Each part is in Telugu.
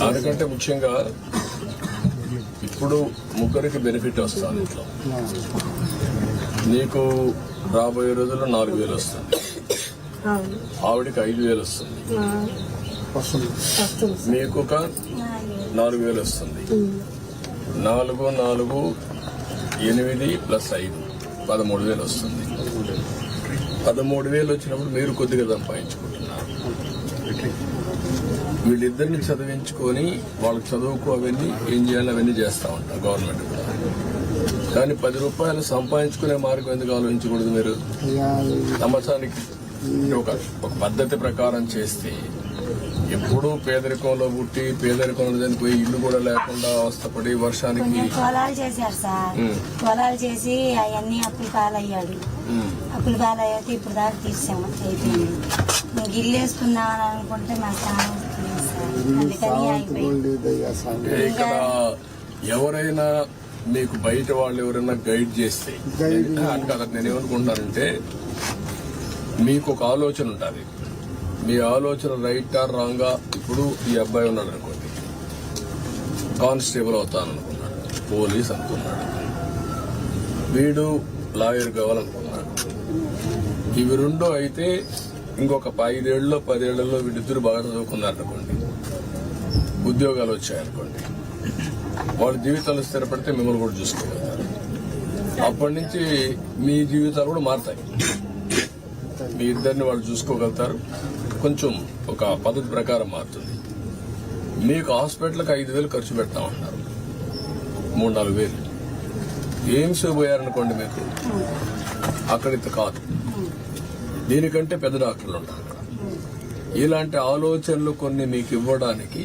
దానికంటే ముఖ్యంగా ఇప్పుడు ముగ్గురికి బెనిఫిట్ వస్తుంది ఇంట్లో. నీకు రాబోయే రోజుల్లో నాలుగు వేలు వస్తుంది. ఆవిడకి ఐదు వేలు వస్తుంది. మీకు ఒక నాలుగు వేలు వస్తుంది. నాలుగు నాలుగు ఎనిమిది ప్లస్ ఐదు పదమూడు వేలు వస్తుంది. పదమూడు వేలు. వచ్చినప్పుడు మీరు కొద్దిగా సంపాదించుకుంటున్నారు. వీళ్ళిద్దరిని చదివించుకొని వాళ్ళకి చదువుకు అవన్నీ ఏం చేయాలి అవన్నీ చేస్తా ఉంటారు గవర్నమెంట్ కూడా. కానీ పది రూపాయలు సంపాదించుకునే మార్గం ఎందుకు ఆలోచించకూడదు మీరు? సంవత్సరానికి ఒక ఒక పద్ధతి ప్రకారం చేస్తే ఎప్పుడూ పేదరికంలో పుట్టి పేదరికంలో చనిపోయి ఇల్లు కూడా లేకుండా అవస్థపడి వర్షానికి పొలాలు చేశారు సార్. పొలాలు చేసి అవన్నీ అప్పుల పాలయ్యాడు. అప్పుల పాలయ్యాక ఇప్పుడు దాకా తీసాము అయిపోయింది. ఇంక ఇల్లు వేసుకుందామని అనుకుంటే మా సార్ ఇక్కడ ఎవరైనా మీకు బయట వాళ్ళు ఎవరైనా గైడ్ చేస్తే కాదు నేను ఏమనుకుంటానంటే మీకు ఒక ఆలోచన ఉంటుంది. మీ ఆలోచన రైట్ ఆర్ రాంగా? ఇప్పుడు ఈ అబ్బాయి ఉన్నాడు అనుకోండి. కానిస్టేబుల్ అవుతాను అనుకున్నాడు. పోలీస్ అనుకున్నాడు. వీడు లాయర్ కావాలనుకున్నాడు. ఇవి రెండు అయితే ఇంకొక ఐదేళ్ళలో పదేళ్ళలో వీళ్ళిద్దరు బాగా చదువుకున్నారు అనుకోండి ఉద్యోగాలు వచ్చాయనుకోండి వాళ్ళ జీవితాలు స్థిరపడితే మిమ్మల్ని కూడా చూసుకోగలుగుతారు. అప్పటి నుంచి మీ జీవితాలు కూడా మారుతాయి. మీ ఇద్దరిని వాళ్ళు చూసుకోగలుగుతారు. కొంచెం ఒక పద్ధతి ప్రకారం మారుతుంది. మీకు హాస్పిటల్కి ఐదు వేలు ఖర్చు పెడతామన్నారు మూడు నాలుగు వేలు. ఎయిమ్స్ పోయారనుకోండి మీకు? అక్కడ ఇంత కాదు. దీనికంటే పెద్ద డాక్టర్లు ఉంటారు. ఇలాంటి ఆలోచనలు కొన్ని మీకు ఇవ్వడానికి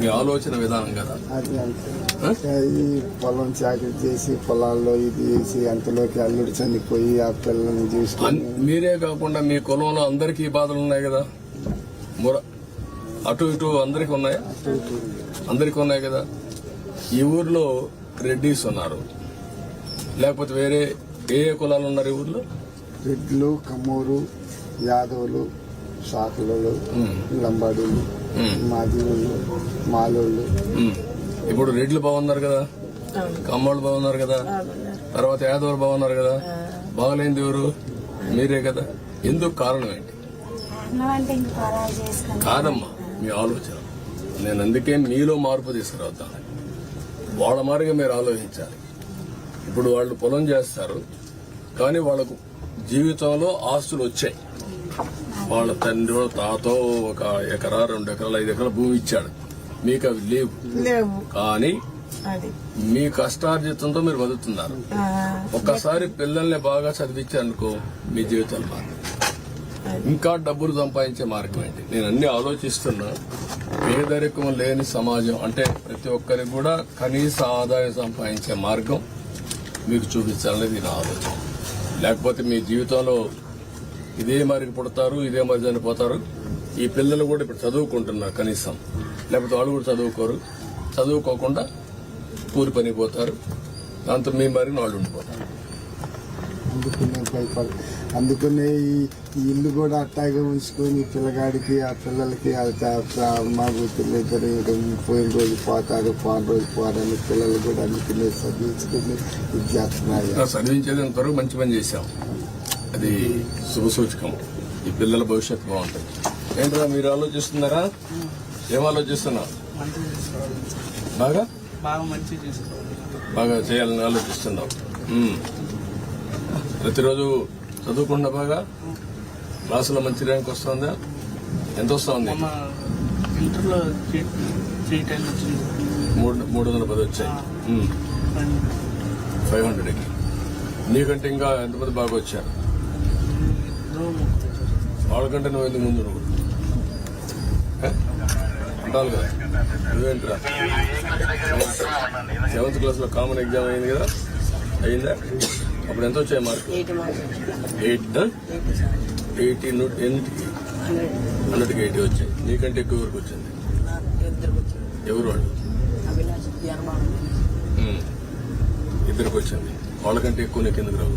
మీ ఆలోచన విధానం కదా. ఈ పొలం చాకరీ చేసి పొలాల్లో ఇది వేసి అంతలోకి అల్లుడు చనిపోయి ఆ పిల్లల్ని చూసుకొని మీరే కాకుండా మీ కులంలో అందరికీ బాధలు ఉన్నాయి కదా? ముర అటు ఇటు అందరికి ఉన్నాయా? అందరికి ఉన్నాయి కదా? ఈ ఊర్లో రెడ్డిస్ ఉన్నారు. లేకపోతే వేరే ఏ ఏ కులాలు ఉన్నారు ఈ ఊర్లో? రెడ్లు కమ్మూరు యాదవులు ఉమ్. లంబాడీలు. మాదివులు మాలోళ్ళు. ఇప్పుడు రెడ్లు బాగున్నారు కదా? కమ్మోళ్ళు బాగున్నారు కదా? తర్వాత యాదవులు బాగున్నారు కదా? బాగలేంది ఎవరు? మీరే కదా. ఎందుకు కారణం ఏంటి? కాదమ్మా మీ ఆలోచన. నేను అందుకే మీలో మార్పు తీసుకురావద్దాను. వాళ్ళ మారిగా మీరు ఆలోచించాలి. ఇప్పుడు వాళ్ళు పొలం చేస్తారు కానీ వాళ్ళకు జీవితంలో ఆస్తులు వచ్చాయి. వాళ్ళ తండ్రి తాతో ఒక ఎకరా రెండు ఎకరాలు ఐదు ఎకరాల భూమి ఇచ్చాడు. మీకు అవి లేవు. కానీ మీ కష్టార్జితంతో మీరు బతుకుతున్నారు. ఒక్కసారి పిల్లల్ని బాగా చదివించారనుకో మీ జీవితాలు మారు ఇంకా డబ్బులు సంపాదించే మార్గం ఏంటి? నేను అన్ని ఆలోచిస్తున్నా. పేదరికం లేని సమాజం అంటే ప్రతి ఒక్కరికి కూడా కనీస ఆదాయం సంపాదించే మార్గం మీకు చూపించాలనేది నా ఆలోచన. లేకపోతే మీ జీవితంలో ఇదే మరికి పుడతారు ఇదే మరి చనిపోతారు ఈ పిల్లలు కూడా ఇప్పుడు చదువుకుంటున్నారు కనీసం. లేకపోతే వాళ్ళు కూడా చదువుకోరు. చదువుకోకుండా కూలి పనికి పోతారు. దాంతో మీ మరి వాళ్ళు ఉండిపోతారు. అందుకనే ఈ ఇల్లు కూడా అట్టాగే ఉంచుకొని పిల్లగాడికి ఆ పిల్లలకి ఆ త- త- మా కూతుర్లు ఇద్దరు ఇంకా పోయిన రోజు పోతాడు పోయిన రోజు పోరని పిల్లలు కూడా అందుకనే చదివించుకుని ఇది చేస్తున్నారు చదివించేది ఇంతవరకు మంచి పని చేశాం. అది శుభసూచకం. ఈ పిల్లల భవిష్యత్తు బాగుంటుంది. ఏంట్రా మీరు ఆలోచిస్తున్నారా? ఏం ఆలోచిస్తున్నారు బాగా? బాగా చేయాలని ఆలోచిస్తున్నావు. ఉమ్. ప్రతిరోజు చదువుకున్నా బాగా? క్లాసులో మంచి ర్యాంక్ వస్తుందా? ఎంత వస్తుంది? మూడు మూడు వందల పది వచ్చాయి. ఫైవ్ హండ్రెడ్కి. నీకంటే ఇంకా ఎంతమంది బాగా వచ్చారు? వాళ్ళకంటే నువ్వు ఎందుకు ముందు నువ్వు? ఉంటాను కదా. నువ్వేంటిరా? సెవెంత్ క్లాస్లో కామన్ ఎగ్జామ్ అయింది కదా? అయిందా? అప్పుడు ఎంత వచ్చాయి మార్క్ ఎయిట్ ఎయిటీ నూట్ ఎన్నిటికి? హండ్రెడ్కి ఎయిటీ వచ్చాయి. నీకంటే ఎక్కువ వరకు వచ్చింది? ఎవరు వాళ్ళు. ఇద్దరికి వచ్చింది. వాళ్ళకంటే ఎక్కువ నీకు ఎందుకు రావు?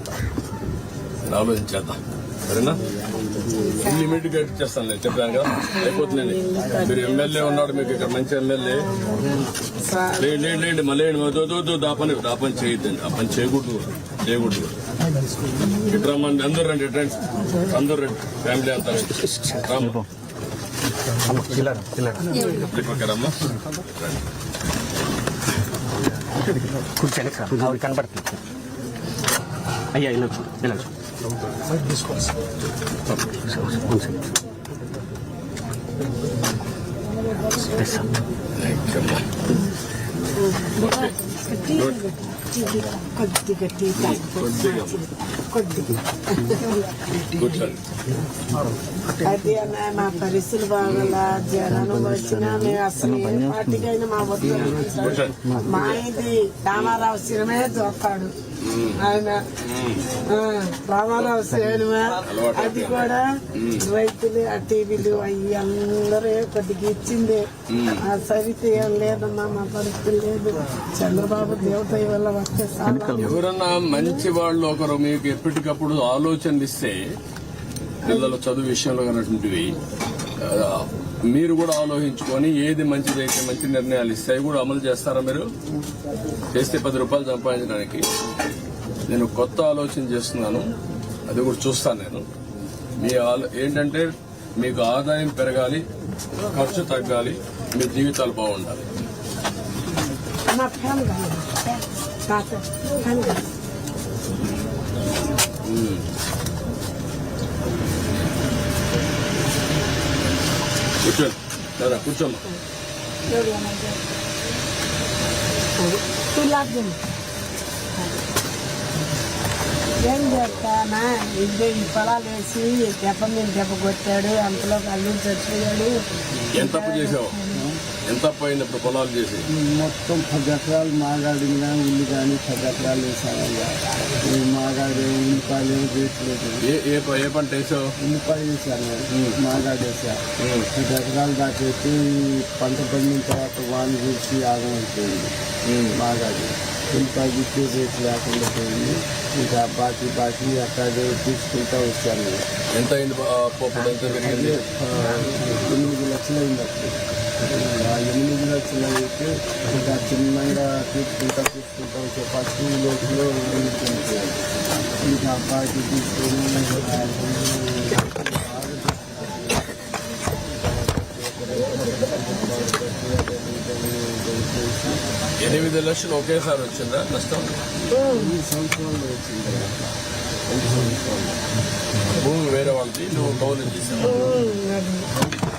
ఆలోచించేద్దాం సరేనా? లిమిట్గా ఇచ్చేస్తాను నేను చెప్పాను కదా. అయిపోతుందండి. మీరు ఎమ్మెల్యే ఉన్నాడు మీకు ఇక్కడ మంచి ఎమ్మెల్యే. లేండి లేండి లేండి మళ్ళీ లేండి. వద్దు, వద్దు, పని ఆ పని చేయొద్దండి. ఆ పని చేయకూడదు చేయకూడదు ఇటు రమ్మండి అందరు రండి ఇటు రండి. అందరూ రండి. ఫ్యామిలీ అంతా రండి. రామ్మ. ఇక్కడికి అయ్యా ఇలా ఇలా Like this one. This one. This one. Good. కొద్దిగా టీ కొద్దిగా అది మా పరిస్థితులు బాగలా జనం వచ్చినా మేము అసలు ఏ పార్టీకైనా మా వద్దు మా ఇది రామారావు సినిమే చూస్తాడు ఆయన రామారావు సినిమా అది కూడా రైతులు ఆ టీవీలు అవి అందరూ కొద్దిగా ఇచ్చింది. ఆ సరితే ఏం లేదమ్మా మా పరిస్థితి లేదు. చంద్రబాబు దేవత వల్ల ఎవరన్నా మంచి వాళ్ళు ఒకరు మీకు ఎప్పటికప్పుడు ఆలోచనలు ఇస్తే పిల్లల చదువు విషయంలో అన్నటువంటివి ఆ, మీరు కూడా ఆలోచించుకొని ఏది మంచిదైతే మంచి నిర్ణయాలు ఇస్తే అవి కూడా అమలు చేస్తారా మీరు? చేస్తే పది రూపాయలు సంపాదించడానికి. నేను కొత్త ఆలోచన చేస్తున్నాను. అది కూడా చూస్తాను నేను. మీ ఆలో ఏంటంటే మీకు ఆదాయం పెరగాలి ఖర్చు తగ్గాలి మీ జీవితాలు బాగుండాలి. తాత సరే కూర్చోమ్మా ఏం చేస్తానా ఇదే ఈ పొలాలు వేసి దెబ్బ మీద దెబ్బ కొట్టాడు అంతలో అల్లు చచ్చిపోయాడు ఎంత చేసావు ఎంత అప్పు అయింది ఇప్పుడు పొలాలు చేసి? మొత్తం పది ఎకరాలు మాగాడి కానీ ఉల్లి కానీ పది ఎకరాలు వేసానయ్యా ఈ మాగాడి ఉల్లిపాయలు ఏమి రేట్లేదు ఏ ఏ పంట వేసావు? ఉల్లిపాయ వేసాను. మాగాడి వేసా. పది ఎకరాలు దాకా పంట పండిన తర్వాత వాన చూసి ఆగం అయిపోయింది మాగాడి. ఇంకా ఇచ్చే రేట్ లేకుండా పోయింది ఇంకా బాకీ బాకీ అట్లాగే తీసుకుంటా వచ్చాను ఎంత అయింది ఎనిమిది లక్షలు అయింది అప్పుడు ఆ ఎనిమిది లక్షలు అయితే ఇంకా చిన్నగా తీసుకుంటా తీసుకుంటా వచ్చే ఫస్ట్ లోపల ఇంకా అబ్బాయికి తీసుకొని ఎనిమిది లక్షలు ఒకేసారి వచ్చిందా? నష్టం? ఈ సంవత్సరంలో వచ్చింది భూమి వేరే వాళ్ళది నువ్వు కౌలు చేసావు అది